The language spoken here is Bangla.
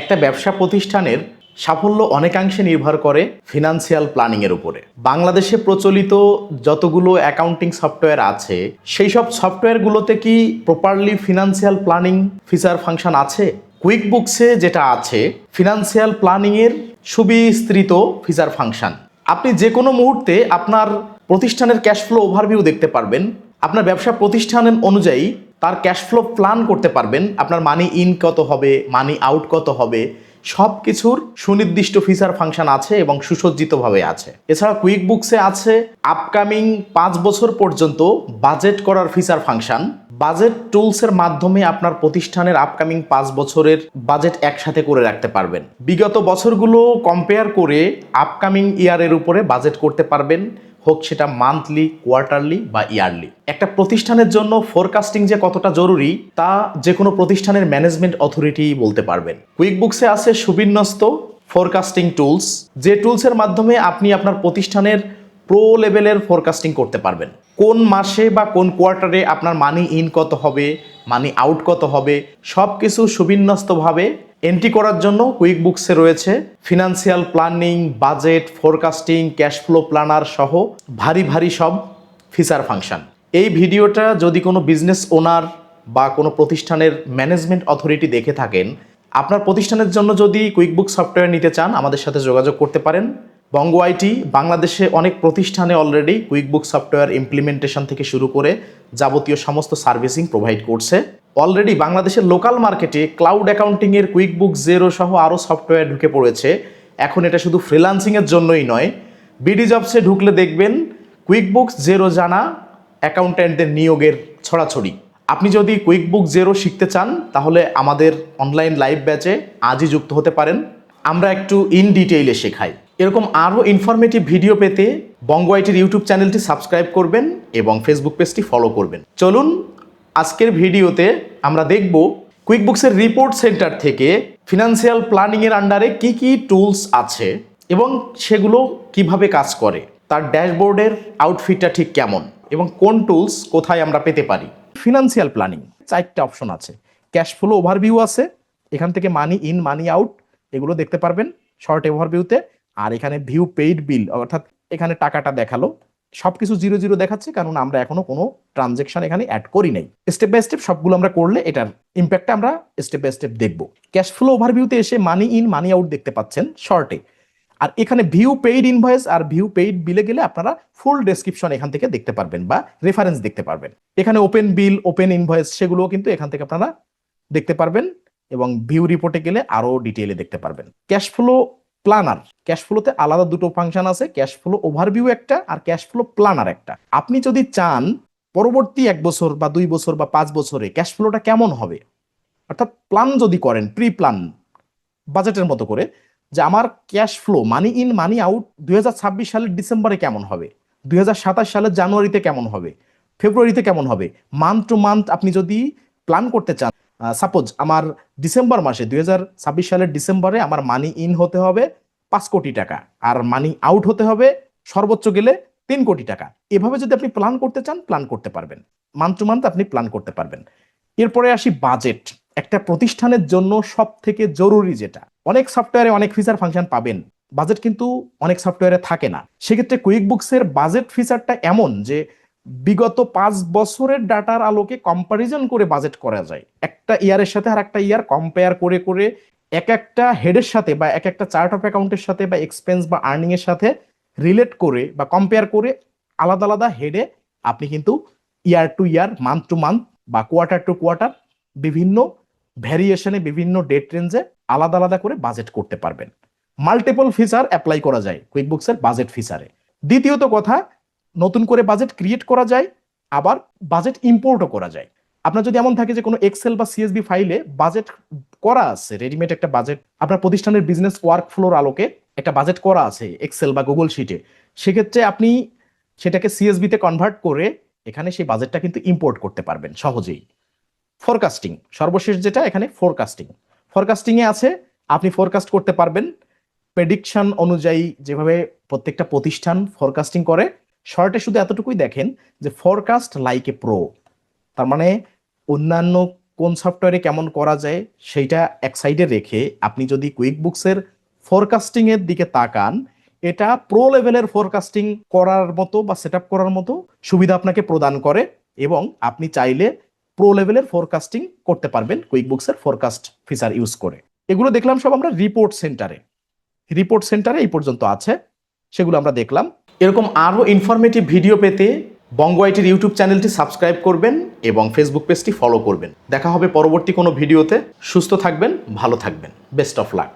একটা ব্যবসা প্রতিষ্ঠানের সাফল্য অনেকাংশে নির্ভর করে ফিনান্সিয়াল প্ল্যানিংয়ের উপরে। বাংলাদেশে প্রচলিত যতগুলো অ্যাকাউন্টিং সফটওয়্যার আছে, সেই সব সফটওয়্যারগুলোতে কি properly financial planning feature function আছে? কুইক বুকসে যেটা আছে ফিনান্সিয়াল প্ল্যানিংয়ের সুবিস্তৃত ফিচার ফাংশন আপনি যে কোনো মুহূর্তে আপনার প্রতিষ্ঠানের ক্যাশ ফ্লো ওভারভিউ দেখতে পারবেন। আপনার ব্যবসা প্রতিষ্ঠান অনুযায়ী তার ক্যাশ ফ্লো প্ল্যান করতে পারবেন। আপনার মানি ইন কত হবে মানি আউট কত হবে সব কিছুর সুনির্দিষ্ট ফিচার ফাংশন আছে এবং সুসজ্জিতভাবে আছে। এছাড়া কুইক বুকসে আছে আপকামিং পাঁচ বছর পর্যন্ত বাজেট করার ফিচার ফাংশন বাজেট টুলসের মাধ্যমে আপনার প্রতিষ্ঠানের আপকামিং পাঁচ বছরের বাজেট একসাথে করে রাখতে পারবেন। বিগত বছরগুলো কম্পেয়ার করে আপকামিং ইয়ারের উপরে বাজেট করতে পারবেন। হোক সেটা মান্থলি, কোয়ার্টারলি বা ইয়ারলি। একটা প্রতিষ্ঠানের জন্য ফোরকাস্টিং যে কতটা জরুরি, তা যে কোনো প্রতিষ্ঠানের ম্যানেজমেন্ট অথরিটি বলতে পারবেন। কুইক বুকসে আছে সুবিন্যস্ত ফোরকাস্টিং টুলস, যে টুলসের মাধ্যমে আপনি আপনার প্রতিষ্ঠানের প্রো লেভেলের ফোরকাস্টিং করতে পারবেন। কোন মাসে বা কোন কোয়ার্টারে আপনার মানি ইন কত হবে, মানি আউট কত হবে সব কিছু সুবিন্যস্তভাবে এন্ট্রি করার জন্য কুইক বুকসে রয়েছে financial planning budget forecasting cash flow planner সহ ভারী ভারী সব ফিচার ফাংশন এই ভিডিওটা যদি কোনো বিজনেস ওনার বা কোনো প্রতিষ্ঠানের ম্যানেজমেন্ট অথরিটি দেখে থাকেন, আপনার প্রতিষ্ঠানের জন্য যদি কুইকবুক সফটওয়্যার নিতে চান, আমাদের সাথে যোগাযোগ করতে পারেন। বঙ্গ আইটি বাংলাদেশে অনেক প্রতিষ্ঠানে অলরেডি কুইকবুক সফটওয়্যার ইমপ্লিমেন্টেশন থেকে শুরু করে যাবতীয় সমস্ত সার্ভিসিং প্রোভাইড করছে। অলরেডি বাংলাদেশের লোকাল মার্কেটে ক্লাউড অ্যাকাউন্টিংয়ের কুইকবুক জেরো সহ আরও সফটওয়্যার ঢুকে পড়েছে। এখন এটা শুধু ফ্রিলান্সিংয়ের জন্যই নয়। বিডি জবসে ঢুকলে দেখবেন কুইকবুকস জেরো জানা অ্যাকাউন্ট্যান্টদের নিয়োগের ছড়াছড়ি। আপনি যদি কুইকবুক জেরো শিখতে চান, তাহলে আমাদের অনলাইন লাইভ ব্যাচে আজই যুক্ত হতে পারেন। আমরা একটু ইন ডিটেইলে শেখাই। এরকম আরও ইনফরমেটিভ ভিডিও পেতে বঙ্গ আইটির ইউটিউব চ্যানেলটি সাবস্ক্রাইব করবেন এবং ফেসবুক পেজটি ফলো করবেন। চলুন আজকের ভিডিওতে আমরা দেখব কুইকবুকসের রিপোর্ট সেন্টার থেকে ফিনান্সিয়াল প্ল্যানিংয়ের আন্ডারে কি কি টুলস আছে এবং সেগুলো কীভাবে কাজ করে, তার ড্যাশবোর্ডের আউটফিটটা ঠিক কেমন এবং কোন টুলস কোথায় আমরা পেতে পারি। ফিনান্সিয়াল প্ল্যানিং চারটা অপশন আছে। ক্যাশ ফ্লো ওভারভিউ আছে, এখান থেকে মানি ইন মানি আউট এগুলো দেখতে পারবেন। শর্ট ওভারভিউতে আর এখানে ভিউ পেইড বিল অর্থাৎ এখানে টাকাটা দেখাল। সবকিছু জিরো জিরো দেখাচ্ছে কারণ আমরা এখনও কোনো ট্রানজেকশন এখানে অ্যাড করি নাই। স্টেপ বাই স্টেপ সবগুলো আমরা করলে এটার ইম্প্যাক্টটা আমরা স্টেপ বাই স্টেপ দেখব। ক্যাশ ফ্লো ওভারভিউতে এসে মানি ইন মানি আউট দেখতে পাচ্ছেন শর্টে আর এখানে ভিউ পেইড ইনভয়েস আর ভিউ পেইড বিলে গেলে আপনারা ফুল ডেসক্রিপশন এখান থেকে দেখতে পারবেন বা রেফারেন্স দেখতে পারবেন। এখানে ওপেন বিল ওপেন ইনভয়েস সেগুলোও কিন্তু এখান থেকে আপনারা দেখতে পারবেন এবং ভিউ রিপোর্টে গেলে আরও ডিটেইলে দেখতে পারবেন। ক্যাশ ফ্লো প্ল্যানার ক্যাশ ফ্লোতে আলাদা দুটো ফাংশন আছে ক্যাশ ফ্লো ওভারভিউ একটা আর ক্যাশ ফ্লো প্ল্যানার একটা। আপনি যদি চান পরবর্তী এক বছর বা দুই বছর বা পাঁচ বছরে ক্যাশ ফ্লোটা কেমন হবে? অর্থাৎ প্ল্যান যদি করেন প্রি প্ল্যান বাজেটের মতো করে, যে আমার cash flow money in money out দুই হাজার ছাব্বিশ সালের ডিসেম্বরে কেমন হবে? দুই সালের জানুয়ারিতে কেমন হবে? ফেব্রুয়ারিতে কেমন হবে? মান্থ টু মান্থ আপনি যদি প্ল্যান করতে চান সাপোজ আমার ডিসেম্বর মাসে দু হাজার ছাব্বিশ সালের ডিসেম্বরে আমার মানি ইন হতে হবে পাঁচ কোটি টাকা আর মানি আউট হতে হবে সর্বোচ্চ গেলে তিন কোটি টাকা। এভাবে যদি আপনি প্ল্যান করতে চান প্ল্যান করতে পারবেন। মান্থ টু মান্থ আপনি প্ল্যান করতে পারবেন। এরপরে আসি বাজেট একটা প্রতিষ্ঠানের জন্য সব থেকে জরুরি যেটা। অনেক সফটওয়্যারে অনেক ফিচার ফাংশন পাবেন। বাজেট কিন্তু অনেক সফটওয়্যারে থাকে না। সেক্ষেত্রে কুইক বুকসের বাজেট ফিচারটা এমন যে বিগত পাঁচ বছরের ডাটার আলোকে কম্পারিজন করে বাজেট করা যায়। একটা ইয়ারের সাথে আর একটা ইয়ার কম্পেয়ার করে করে এক একটা হেডের সাথে বা এক একটা চার্ট অফ অ্যাকাউন্টের সাথে বা এক্সপেন্স বা আর্নিং এর সাথে রিলেট করে বা কম্পেয়ার করে আলাদা আলাদা হেডে আপনি কিন্তু year to year month to month বা কোয়ার্টার টু কোয়ার্টার বিভিন্ন ভ্যারিয়েশনে বিভিন্ন ডেট রেঞ্জে আলাদা আলাদা করে বাজেট করতে পারবেন। মাল্টিপল ফিচার অ্যাপ্লাই করা যায় কুইকবুকসের বাজেট ফিচারে দ্বিতীয়ত কথা নতুন করে বাজেট ক্রিয়েট করা যায়, আবার বাজেট ইম্পোর্টও করা যায়। আপনার যদি এমন থাকে যে কোনো এক্সেল বা সিএসবি ফাইলে বাজেট করা আছে রেডিমেড একটা বাজেট আপনার প্রতিষ্ঠানের বিজনেস ওয়ার্ক ফ্লোর আলোকে একটা বাজেট করা আছে এক্সেল বা গুগল শিটে সেক্ষেত্রে আপনি সেটাকে সিএসবিতে কনভার্ট করে এখানে সেই বাজেটটা কিন্তু ইম্পোর্ট করতে পারবেন সহজেই। ফোরকাস্টিং সর্বশেষ যেটা এখানে ফোরকাস্টিং ফোরকাস্টিং এ আছে, আপনি ফোরকাস্ট করতে পারবেন। প্রেডিকশন অনুযায়ী যেভাবে প্রত্যেকটা প্রতিষ্ঠান ফোরকাস্টিং করে শর্টে শুধু এতটুকুই দেখেন যে ফরকাস্ট লাইক এ প্রো তার মানে অন্যান্য কোন সফটওয়্যারে কেমন করা যায় সেইটা এক সাইডে রেখে আপনি যদি কুইক বুকসের ফোরকাস্টিং এর দিকে তাকান, এটা প্রো লেভেলের ফোরকাস্টিং করার মতো বা সেট করার মতো সুবিধা আপনাকে প্রদান করে এবং আপনি চাইলে প্রো লেভেলের ফোরকাস্টিং করতে পারবেন কুইক বুকসের ফোরকাস্ট ফিচার ইউজ করে। এগুলো দেখলাম সব আমরা রিপোর্ট সেন্টারে রিপোর্ট সেন্টারে এই পর্যন্ত আছে। সেগুলো আমরা দেখলাম। এরকম আরও ইনফরমেটিভ ভিডিও পেতে বঙ্গ আইটির ইউটিউব চ্যানেলটি সাবস্ক্রাইব করবেন এবং ফেসবুক পেজটি ফলো করবেন। দেখা হবে পরবর্তী কোনো ভিডিওতে সুস্থ থাকবেন, ভালো থাকবেন। Best of luck